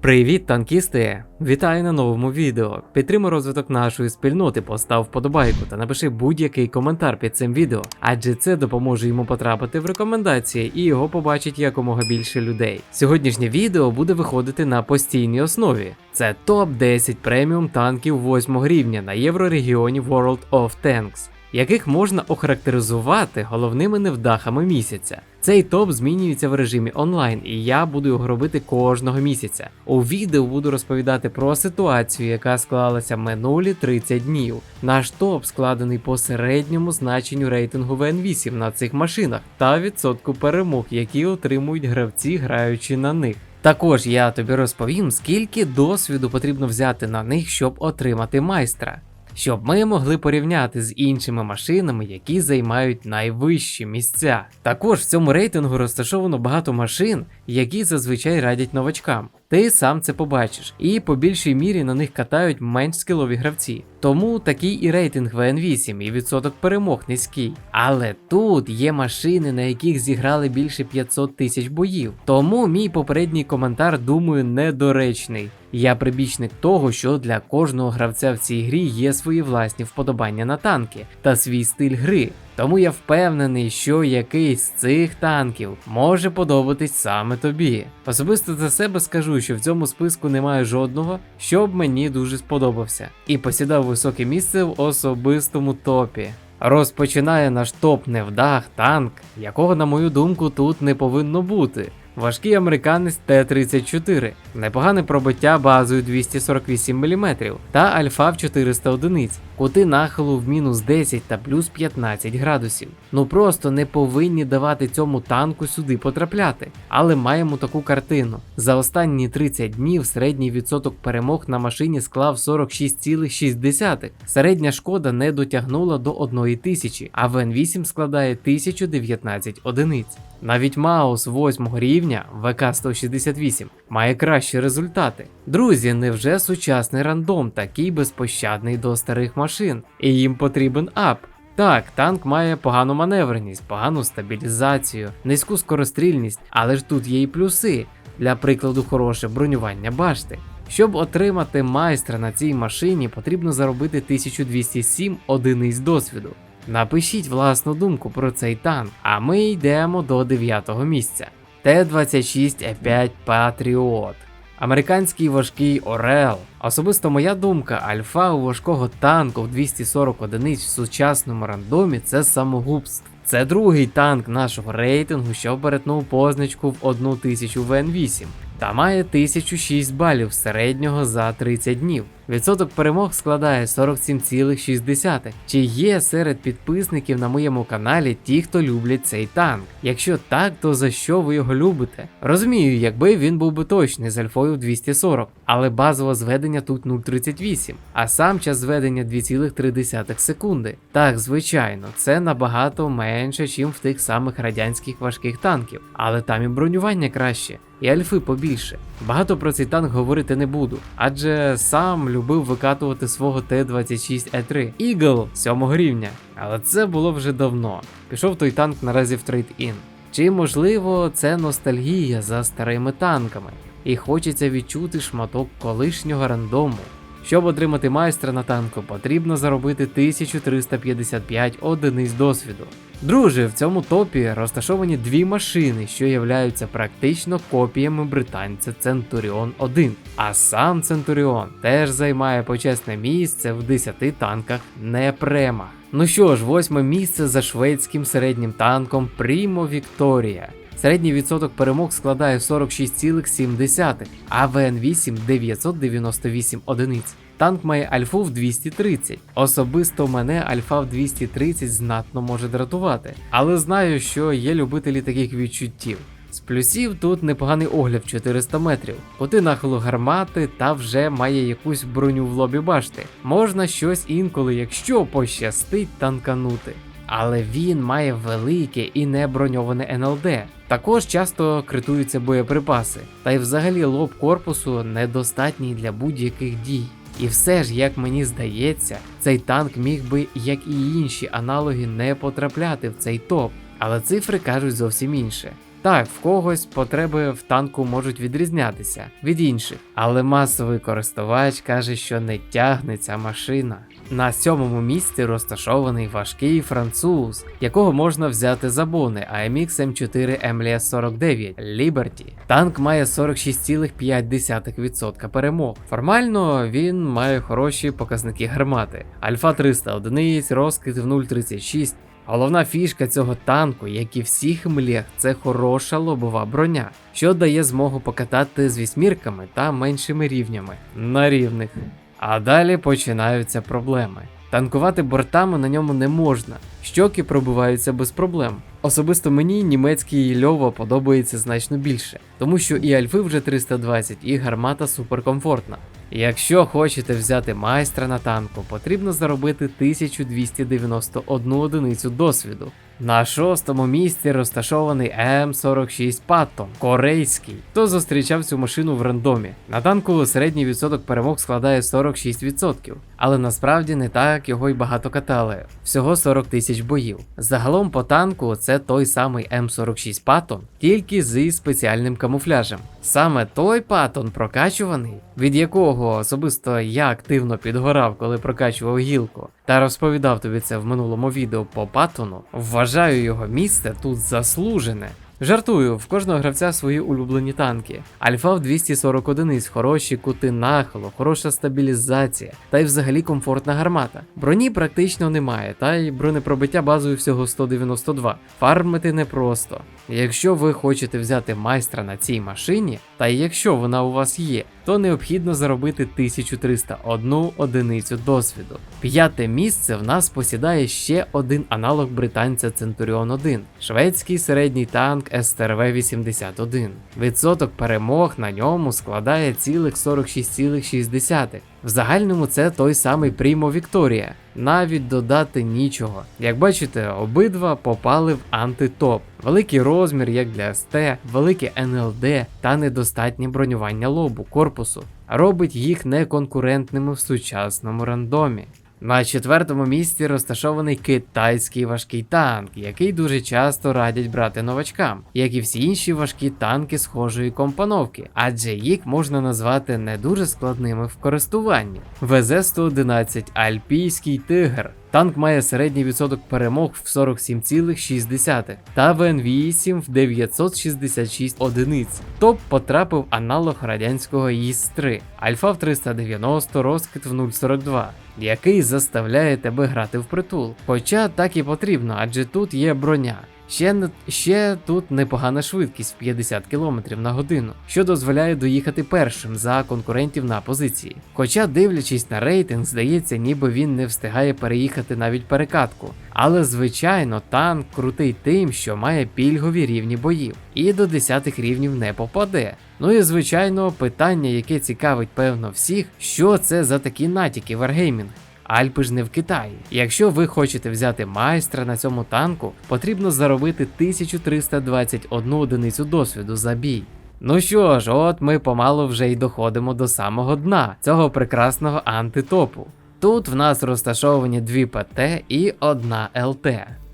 Привіт, танкісти! Вітаю на новому відео. Підтримай розвиток нашої спільноти, постав вподобайку та напиши будь-який коментар під цим відео, адже це допоможе йому потрапити в рекомендації і його побачить якомога більше людей. Сьогоднішнє відео буде виходити на постійній основі. Це топ 10 преміум танків 8 рівня на єврорегіоні World of Tanks яких можна охарактеризувати головними невдахами місяця. Цей топ змінюється в режимі онлайн, і я буду його робити кожного місяця. У відео буду розповідати про ситуацію, яка склалася минулі 30 днів. Наш топ складений по середньому значенню рейтингу VN8 на цих машинах та відсотку перемог, які отримують гравці, граючи на них. Також я тобі розповім, скільки досвіду потрібно взяти на них, щоб отримати майстра щоб ми могли порівняти з іншими машинами, які займають найвищі місця. Також в цьому рейтингу розташовано багато машин, які зазвичай радять новачкам. Ти сам це побачиш, і по більшій мірі на них катають менш скілові гравці. Тому такий і рейтинг ВН8 і відсоток перемог низький. Але тут є машини, на яких зіграли більше 500 тисяч боїв. Тому мій попередній коментар, думаю, недоречний. Я прибічник того, що для кожного гравця в цій грі є свої власні вподобання на танки та свій стиль гри. Тому я впевнений, що якийсь з цих танків може подобатись саме тобі. Особисто за себе скажу, що в цьому списку немає жодного, що б мені дуже сподобався, і посідав високе місце в особистому топі. Розпочинає наш топ невдах танк, якого, на мою думку, тут не повинно бути. Важкий американець Т-34, непогане пробиття базою 248 мм та альфа в 400 одиниць, кути нахилу в мінус 10 та плюс 15 градусів. Ну просто не повинні давати цьому танку сюди потрапляти. Але маємо таку картину. За останні 30 днів середній відсоток перемог на машині склав 46,6. Середня шкода не дотягнула до 1 тисячі, а ВН8 складає 1019 одиниць. Навіть Маус 8 рівня ВК-168 має кращі результати. Друзі, невже сучасний рандом такий безпощадний до старих машин, і їм потрібен ап? Так, танк має погану маневреність, погану стабілізацію, низьку скорострільність, але ж тут є і плюси, для прикладу, хороше бронювання башти. Щоб отримати майстра на цій машині, потрібно заробити 1207 одиниць досвіду. Напишіть власну думку про цей танк, а ми йдемо до 9 місця. Т-26Е5 Patriot. Американський важкий Орел. Особисто моя думка, альфа у важкого танку в 240 одиниць в сучасному рандомі це самогубство. Це другий танк нашого рейтингу, що перетнув позначку в 1000 ВН8 та має 1006 балів середнього за 30 днів. Відсоток перемог складає 47,6. Чи є серед підписників на моєму каналі ті, хто люблять цей танк? Якщо так, то за що ви його любите? Розумію, якби він був би точний з альфою 240, але базове зведення тут 0,38, а сам час зведення 2,3 секунди. Так, звичайно, це набагато менше, ніж в тих самих радянських важких танків, але там і бронювання краще і альфи побільше. Багато про цей танк говорити не буду, адже сам любив викатувати свого Т-26Е3 Eagle 7 рівня. Але це було вже давно. Пішов той танк наразі в трейд-ін. Чи можливо це ностальгія за старими танками, і хочеться відчути шматок колишнього рандому. Щоб отримати майстра на танку, потрібно заробити 1355 одиниць досвіду. Друже, в цьому топі розташовані дві машини, що являються практично копіями британця Centurion 1. А сам Centurion теж займає почесне місце в 10 танках непрема. Ну що ж, восьме місце за шведським середнім танком Primo Victoria. Середній відсоток перемог складає 46,7, а ВН8 998 одиниць. Танк має альфу в 230. Особисто мене альфа в 230 знатно може дратувати, але знаю, що є любителі таких відчуттів. З плюсів тут непоганий огляд 400 метрів, кути нахилу гармати та вже має якусь броню в лобі башти. Можна щось інколи, якщо пощастить танканути. Але він має велике і не броньоване НЛД. Також часто критуються боєприпаси, та й взагалі лоб корпусу недостатній для будь-яких дій. І все ж, як мені здається, цей танк міг би, як і інші аналоги, не потрапляти в цей топ. Але цифри кажуть зовсім інше. Так, в когось потреби в танку можуть відрізнятися від інших, але масовий користувач каже, що не тягне ця машина. На сьомому місці розташований важкий француз, якого можна взяти за бони AMX M4 MLS 49 Liberty. Танк має 46,5% перемог. Формально він має хороші показники гармати. Альфа 300 одиниць, розкид в 0,36. Головна фішка цього танку, як і всіх млєх, це хороша лобова броня, що дає змогу покатати з вісьмірками та меншими рівнями на рівних. А далі починаються проблеми. Танкувати бортами на ньому не можна, щоки пробиваються без проблем. Особисто мені німецький льово подобається значно більше, тому що і альфи вже 320, і гармата суперкомфортна. Якщо хочете взяти майстра на танку, потрібно заробити 1291 одиницю досвіду. На шостому місці розташований М46 Паттон, корейський. Хто зустрічав цю машину в рандомі? На танку середній відсоток перемог складає 46%, але насправді не так його й багато катали. Всього 40 тисяч боїв. Загалом по танку це той самий М46 Паттон, тільки зі спеціальним камуфляжем. Саме той Паттон прокачуваний, від якого особисто я активно підгорав, коли прокачував гілку, та розповідав тобі це в минулому відео по Паттону, вважаю його місце тут заслужене. Жартую, в кожного гравця свої улюблені танки. Альфа в 240 одиниць, хороші кути нахилу, хороша стабілізація, та й взагалі комфортна гармата. Броні практично немає, та й бронепробиття базою всього 192. Фармити непросто. Якщо ви хочете взяти майстра на цій машині, та й якщо вона у вас є, то необхідно заробити 1301 одиницю досвіду. П'яте місце в нас посідає ще один аналог британця Centurion 1, шведський середній танк СТРВ-81. Відсоток перемог на ньому складає цілих 46,6. В загальному це той самий Прімо Вікторія, Навіть додати нічого. Як бачите, обидва попали в антитоп. Великий розмір, як для СТ, велике НЛД та недостатнє бронювання лобу корпусу робить їх неконкурентними в сучасному рандомі. На четвертому місці розташований китайський важкий танк, який дуже часто радять брати новачкам, як і всі інші важкі танки схожої компоновки, адже їх можна назвати не дуже складними в користуванні. ВЗ-111 Альпійський тигр. Танк має середній відсоток перемог в 47,6 та ВН-8 в 966 одиниць. Топ потрапив аналог радянського ІС-3, Альфа в 390, розкид в 0,42, який заставляє тебе грати в притул. Хоча так і потрібно, адже тут є броня. Ще, ще тут непогана швидкість 50 км на годину, що дозволяє доїхати першим за конкурентів на позиції. Хоча, дивлячись на рейтинг, здається, ніби він не встигає переїхати навіть перекатку. Але звичайно, танк крутий тим, що має пільгові рівні боїв, і до 10 рівнів не попаде. Ну і звичайно, питання, яке цікавить певно всіх, що це за такі натяки Wargaming. Альпи ж не в Китаї. Якщо ви хочете взяти майстра на цьому танку, потрібно заробити 1321 одиницю досвіду за бій. Ну що ж, от ми помалу вже й доходимо до самого дна цього прекрасного антитопу. Тут в нас розташовані дві ПТ і одна ЛТ.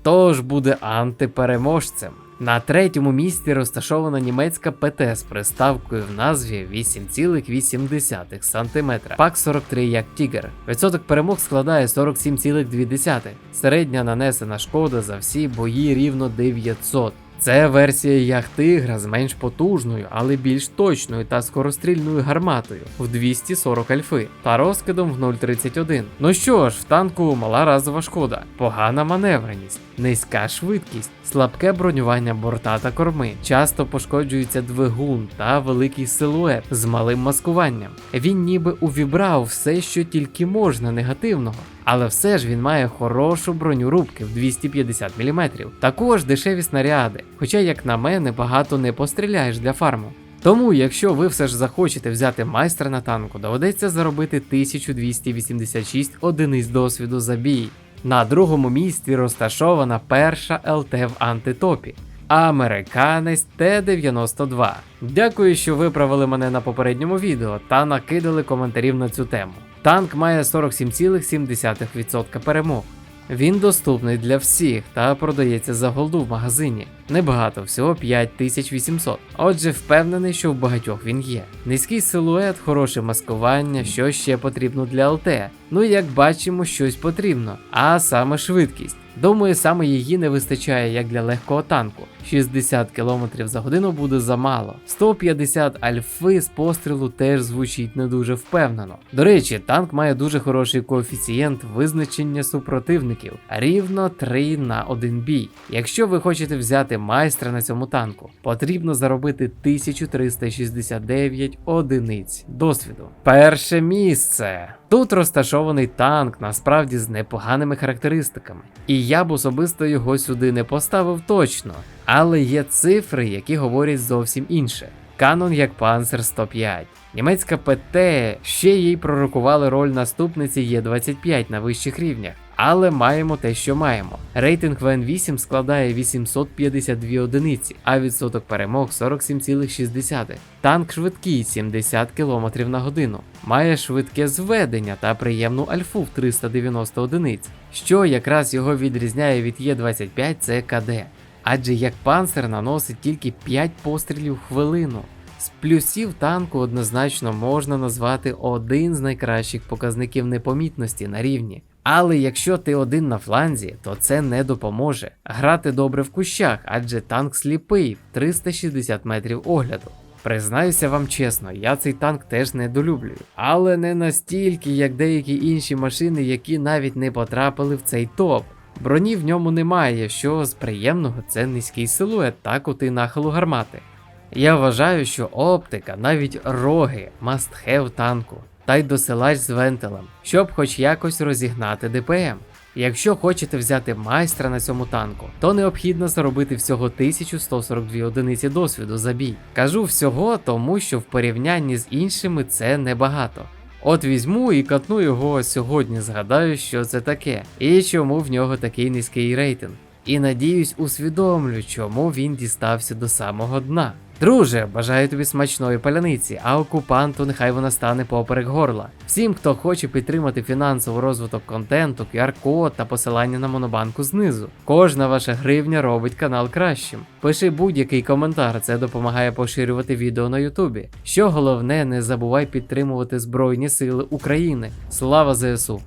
Тож буде антипереможцем. На третьому місці розташована німецька ПТ з приставкою в назві 8,8 см. Пак 43 як Тігер. Відсоток перемог складає 47,2. Середня нанесена шкода за всі бої рівно 900. Це версія як тигра з менш потужною, але більш точною та скорострільною гарматою в 240 альфи та розкидом в 0,31. Ну що ж, в танку мала разова шкода, погана маневреність, низька швидкість, слабке бронювання борта та корми, часто пошкоджується двигун та великий силует з малим маскуванням. Він ніби увібрав все, що тільки можна негативного. Але все ж він має хорошу броню рубки в 250 мм. Також дешеві снаряди, хоча, як на мене, багато не постріляєш для фарму. Тому, якщо ви все ж захочете взяти майстра на танку, доведеться заробити 1286 одиниць досвіду за бій. На другому місці розташована перша ЛТ в антитопі. Американець Т-92. Дякую, що виправили мене на попередньому відео та накидали коментарів на цю тему. Танк має 47,7% перемог. Він доступний для всіх та продається за голду в магазині. Небагато, всього 5800. Отже, впевнений, що в багатьох він є. Низький силует, хороше маскування, що ще потрібно для ЛТ. Ну як бачимо, щось потрібно, а саме швидкість. Думаю, саме її не вистачає як для легкого танку. 60 км за годину буде замало. 150 альфи з пострілу теж звучить не дуже впевнено. До речі, танк має дуже хороший коефіцієнт визначення супротивників рівно 3 на 1 бій. Якщо ви хочете взяти майстра на цьому танку, потрібно заробити 1369 одиниць досвіду. Перше місце. Тут розташований танк, насправді з непоганими характеристиками. І я б особисто його сюди не поставив точно. Але є цифри, які говорять зовсім інше. Канон як Panzer 105. Німецька ПТ ще їй пророкували роль наступниці Є25 на вищих рівнях. Але маємо те, що маємо. Рейтинг ВН8 складає 852 одиниці, а відсоток перемог 47,6. Танк швидкий 70 км на годину. Має швидке зведення та приємну альфу в 390 одиниць, що якраз його відрізняє від Є25 це КД. Адже як панцер наносить тільки 5 пострілів хвилину. З плюсів танку однозначно можна назвати один з найкращих показників непомітності на рівні. Але якщо ти один на фланзі, то це не допоможе. Грати добре в кущах, адже танк сліпий 360 метрів огляду. Признаюся вам чесно, я цей танк теж недолюблюю, але не настільки, як деякі інші машини, які навіть не потрапили в цей топ. Броні в ньому немає, що з приємного це низький силует та кути нахилу гармати. Я вважаю, що оптика, навіть роги, must have танку, та й досилач з вентилем, щоб хоч якось розігнати ДПМ. Якщо хочете взяти майстра на цьому танку, то необхідно заробити всього 1142 одиниці досвіду за бій. Кажу всього, тому що в порівнянні з іншими це небагато. От візьму і катну його сьогодні, згадаю, що це таке, і чому в нього такий низький рейтинг. І надіюсь, усвідомлю, чому він дістався до самого дна. Друже, бажаю тобі смачної паляниці, а окупанту нехай вона стане поперек горла. Всім, хто хоче підтримати фінансовий розвиток контенту, QR-код та посилання на монобанку знизу. Кожна ваша гривня робить канал кращим. Пиши будь-який коментар, це допомагає поширювати відео на Ютубі. Що головне, не забувай підтримувати Збройні Сили України. Слава ЗСУ!